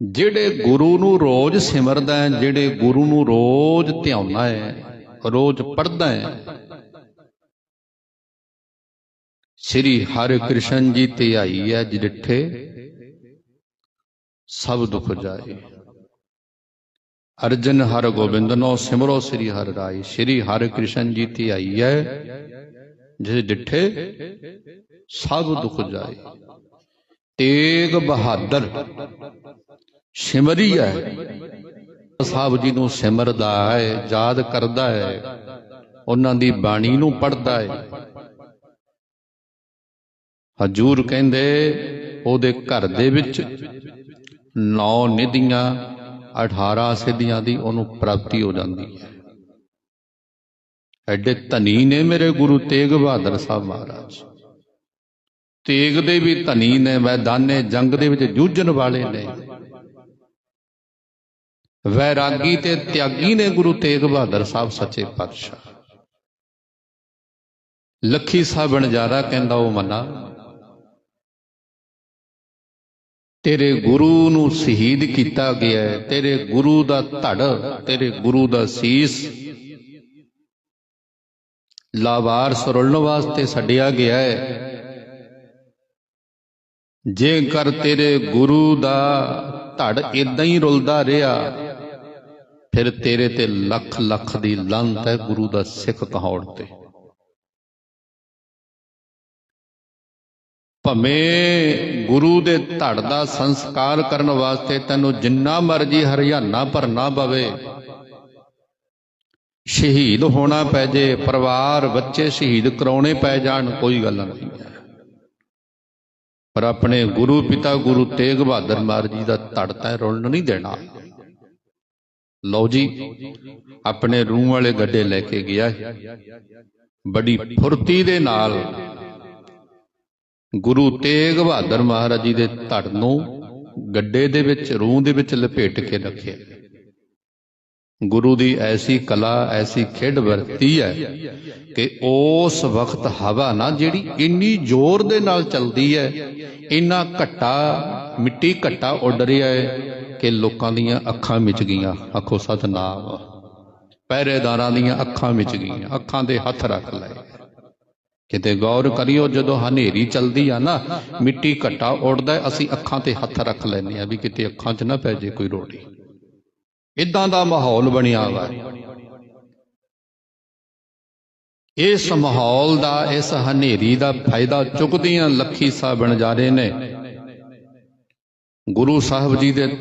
ਜਿਹੜੇ ਗੁਰੂ ਨੂੰ ਰੋਜ਼ ਸਿਮਰਦਾ ਹੈ, ਜਿਹੜੇ ਗੁਰੂ ਨੂੰ ਰੋਜ਼ ਧਿਆਉਣਾ ਹੈ, ਰੋਜ਼ ਪੜਦਾ ਹੈ। ਸ੍ਰੀ ਹਰਿ ਕ੍ਰਿਸ਼ਨ ਜੀ ਧਿਆਈ ਹੈ ਜਿੱਠੇ ਸਭ ਦੁਖ ਜਾਏ। ਅਰਜਨ ਹਰ ਗੋਬਿੰਦਨੋ ਸਿਮਰੋ ਸ੍ਰੀ ਹਰਿ ਰਾਏ। ਸ੍ਰੀ ਹਰਿ ਕ੍ਰਿਸ਼ਨ ਜੀ ਧਿਆਈ ਹੈ ਜਿਸ ਡਿਠੇ ਸਭ ਦੁਖ ਜਾਏ। ਤੇਗ ਬਹਾਦਰ ਸਿਮਰੀ ਹੈ। ਸਾਹਿਬ ਜੀ ਨੂੰ ਸਿਮਰਦਾ ਹੈ, ਯਾਦ ਕਰਦਾ ਹੈ। ਉਹਨਾਂ ਦੀ ਬਾਣੀ ਨੂੰ ਪੜਦਾ ਹੈ। ਹਜੂਰ ਕਹਿੰਦੇ, ਉਹਦੇ ਘਰ ਦੇ ਵਿੱਚ ਨੌ ਨਿਧੀਆਂ 18 ਸਿੱਧੀਆਂ ਦੀ ਉਹਨੂੰ ਪ੍ਰਾਪਤੀ ਹੋ ਜਾਂਦੀ ਹੈ। ਐਡੇ ਧਨੀ ਨੇ ਮੇਰੇ ਗੁਰੂ ਤੇਗ ਬਹਾਦਰ ਸਾਹਿਬ ਮਹਾਰਾਜ। ਤੇਗ ਦੇ ਵੀ ਧਨੀ ਨੇ, ਮੈਦਾਨੇ ਜੰਗ ਦੇ ਵਿੱਚ ਜੂਝਣ ਵਾਲੇ ਨੇ। ਵੈਰਾਗੀ ਤੇ ਤਿਆਗੀ ਨੇ ਗੁਰੂ ਤੇਗ ਬਹਾਦਰ ਸਾਹਿਬ ਸੱਚੇ ਪਾਤਸ਼ਾਹ। ਲੱਖੀ ਸਾਹਿਬ ਬਣਜਾਰਾ ਕਹਿੰਦਾ ਉਹ ਮਨਾ, ਤੇਰੇ ਗੁਰੂ ਨੂੰ ਸ਼ਹੀਦ ਕੀਤਾ ਗਿਆ ਹੈ, ਤੇਰੇ ਗੁਰੂ ਦਾ ਧੜ, ਤੇਰੇ ਗੁਰੂ ਦਾ ਸੀਸ ਲਾਵਾਰ ਸਰੁਲਣ ਵਾਸਤੇ ਛੱਡਿਆ ਗਿਆ ਹੈ। ਜੇਕਰ ਤੇਰੇ ਗੁਰੂ ਦਾ ਧੜ ਇਦਾਂ ਹੀ ਰੁਲਦਾ ਰਿਹਾ ਫਿਰ ਤੇਰੇ ਤੇ ਲੱਖ ਲੱਖ ਦੀ ਲੰਤ ਹੈ ਗੁਰੂ ਦਾ ਸਿੱਖ ਕਹਾਉਣ ਤੇ। ਭਵੇਂ ਗੁਰੂ ਦੇ ਧੜ ਦਾ ਸੰਸਕਾਰ ਕਰਨ ਵਾਸਤੇ ਤੈਨੂੰ ਜਿੰਨਾ ਮਰਜ਼ੀ ਹਰਿਆਣਾ ਭਰਨਾ ਪਵੇ, ਸ਼ਹੀਦ ਹੋਣਾ ਪੈ ਜੇ, ਪਰਿਵਾਰ, ਬੱਚੇ ਸ਼ਹੀਦ ਕਰਾਉਣੇ ਪੈ ਜਾਣ, ਕੋਈ ਗੱਲ ਨਹੀਂ। ਹੈ ਪਰ ਆਪਣੇ ਗੁਰੂ ਪਿਤਾ ਗੁਰੂ ਤੇਗ ਬਹਾਦਰ ਮਹਾਰਾਜ ਜੀ ਦਾ ਧੜ ਤੈ ਰੁਲਣ ਨਹੀਂ ਦੇਣਾ। ਲਓ ਜੀ, ਆਪਣੇ ਰੂਹ ਵਾਲੇ ਗੱਡੇ ਲੈ ਕੇ ਗਿਆ ਬੜੀ ਫੁਰਤੀ ਦੇ ਨਾਲ ਗੁਰੂ ਤੇਗ ਬਹਾਦਰ ਮਹਾਰਾਜ ਜੀ ਦੇ ਧੜ ਨੂੰ ਗੱਡੇ ਦੇ ਵਿੱਚ, ਰੂਹ ਦੇ ਵਿੱਚ ਲਪੇਟ ਕੇ ਰੱਖਿਆ। ਗੁਰੂ ਦੀ ਐਸੀ ਕਲਾ, ਐਸੀ ਖੇਡ ਵਰਤੀ ਹੈ ਕਿ ਉਸ ਵਕਤ ਹਵਾ ਨਾ ਜਿਹੜੀ ਇੰਨੀ ਜ਼ੋਰ ਦੇ ਨਾਲ ਚੱਲਦੀ ਹੈ, ਇੰਨਾ ਘੱਟਾ, ਮਿੱਟੀ ਘੱਟਾ ਉੱਡ ਰਿਹਾ ਹੈ ਕਿ ਲੋਕਾਂ ਦੀਆਂ ਅੱਖਾਂ ਮਿਚ ਗਈਆਂ। ਆਖੋ, ਸਤਨਾਮ। ਪਹਿਰੇਦਾਰਾਂ ਦੀਆਂ ਅੱਖਾਂ ਮਿਚ ਗਈਆਂ। ਅੱਖਾਂ ਦੇ ਹੱਥ ਰੱਖ ਲਏ। ਕਿਤੇ ਗੌਰ ਕਰਿਓ, ਜਦੋਂ ਹਨੇਰੀ ਚਲਦੀ ਆ ਨਾ, ਮਿੱਟੀ ਘੱਟਾ ਉੱਡਦਾ ਅਸੀਂ ਅੱਖਾਂ ਤੇ ਹੱਥ ਰੱਖ ਲੈਂਦੇ ਆ ਵੀ ਕਿਤੇ ਅੱਖਾਂ 'ਚ ਨਾ ਪੈ ਜੇ ਕੋਈ ਰੋੜੀ ਇਦਾਂ ਦਾ ਮਾਹੌਲ ਬਣਿਆ ਵਾ। ਇਸ ਮਾਹੌਲ ਦਾ, ਇਸ ਹਨੇਰੀ ਦਾ ਫਾਇਦਾ ਚੁੱਕਦੀਆਂ ਲੱਖੀ ਸਾਹਿਬ ਜਾ ਰਹੇ ਨੇ। ਗੁਰੂ ਸਾਹਿਬ ਜੀ ਦੇ